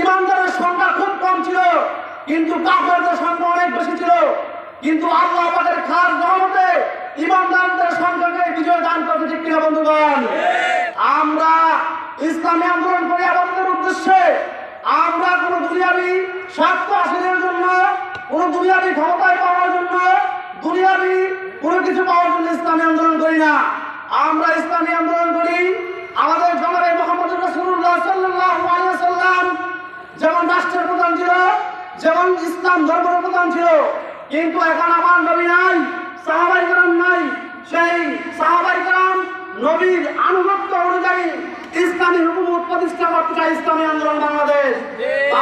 ইমানদারের সংখ্যা খুব কম ছিল, কিন্তু কাফেরদের সংখ্যা অনেক বেশি ছিল। কিন্তু আল্লাহ পাকের খাস রহমতে ইমানদারদের সংখ্যাকে বিজয় দান করতে ঠিক কিনা বন্ধুগণ? আমরা ইসলামী আন্দোলন করি আমাদের উদ্দেশ্যে। আমরা কোনো দুনিয়াবি স্বার্থ হাসিলের জন্য, কোনো দুনিয়াবি ক্ষমতায় পাওয়ার জন্য, দুনিয়াবি কোনো কিছু পাওয়ার জন্য ইসলামী আন্দোলন করি না। আমরা ইসলামী আন্দোলন করি আমাদের জনাবে মোহাম্মদ রসুল্লাহ সাল্লাল্লাহু আলাইহি সাল্লাম যেমন রাষ্ট্রের প্রধান ছিল যেমন ইসলাম ধর্মের প্রধান ছিল কিন্তু এখন আমার নবী নাই সাহাবাই গ্রাম নাই। সেই সাহাবাই গ্রাম নবীর আনুগত্য অনুযায়ী ইসলামী হুকুমত প্রতিষ্ঠা করতে চাই ইসলামী আন্দোলন বাংলাদেশ।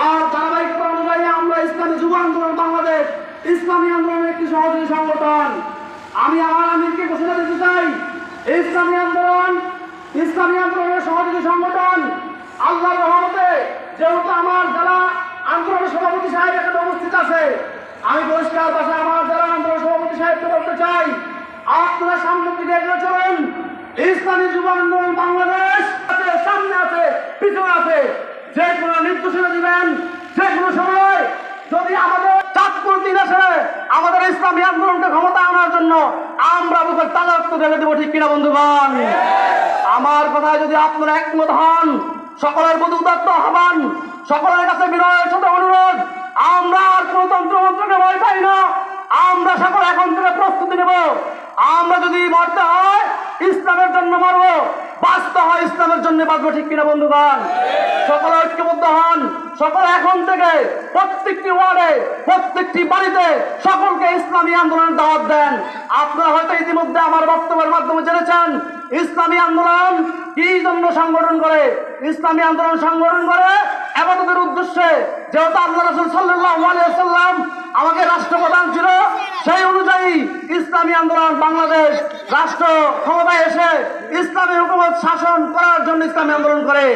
আর ধারাবাহিক অনুযায়ী আমরা ইসলামী যুব আন্দোলন বাংলাদেশ ইসলামী আন্দোলনের একটি সহযোগী সংগঠন। আমি আমার আমিরকে ঘোষণা দিতে চাই ইসলামী আন্দোলন ইসলামী আন্দোলনের সহযোগী সংগঠন আল্লাহ রহমতে যেহেতু আমার জেলা আন্দোলনের সভাপতি সাহেব এখানে উপস্থিত আছে। আমি পরিষ্কার ভাষায় আমার জেলা আন্দোলন সভাপতি সাহেবকে বলতে চাই, আপনারা সামনের দিকে এগিয়ে চলেন। ইসলামী যুব আন্দোলন বাংলাদেশ সামনে আছে, পিছনে আছে। যে কোনো নির্দেশনা দিবেন, যে কোনো সময় যদি আমাদের চাঁদপুর দিন আসে, আমাদের ইসলামী আন্দোলনকে ক্ষমতা আনার জন্য আমরা বুকের তালাক্ত ঢেলে দেবো, ঠিক কিনা বন্ধুগণ? আমার কথায় যদি আপনারা একমত হন, সকলের প্রতি উদাত্ত আহ্বান সকলের কাছে বিনয়ের সাথে অনুরোধ, আমরা আর কোন তন্ত্রমন্ত্রকে ভয় পাই না। আমরা সকল এখন থেকে প্রস্তুতি নেব। আমরা যদি মরতে হয়, ইসলামের জন্য মরবো। বাঁচতে হয়, ইসলামের জন্য বাঁচবো, ঠিক কিনা বন্ধুগণ? সকলে ঐক্যবদ্ধ হন। সকলে এখন থেকে প্রত্যেকটি ওয়ার্ডে, প্রত্যেকটি বাড়িতে সকলকে ইসলামী আন্দোলনের দাওয়াত দেন। আপনারা হয়তো ইতিমধ্যে আমার বক্তব্যের মাধ্যমে জেনেছেন, ইসলামী আন্দোলন কি জন্য সংগঠন করে? ইসলামী আন্দোলন সংগঠন করে এবাদতের উদ্দেশ্যে, যেহেতু আল্লাহ রসুল সাল্লাম আমাকে রাষ্ট্রপ্রধান ছিল, সেই অনুযায়ী ইসলামী আন্দোলন বাংলাদেশ রাষ্ট্র ক্ষমতায় এসে ইসলামী হুকুমত শাসন করার জন্য ইসলামী আন্দোলন করে।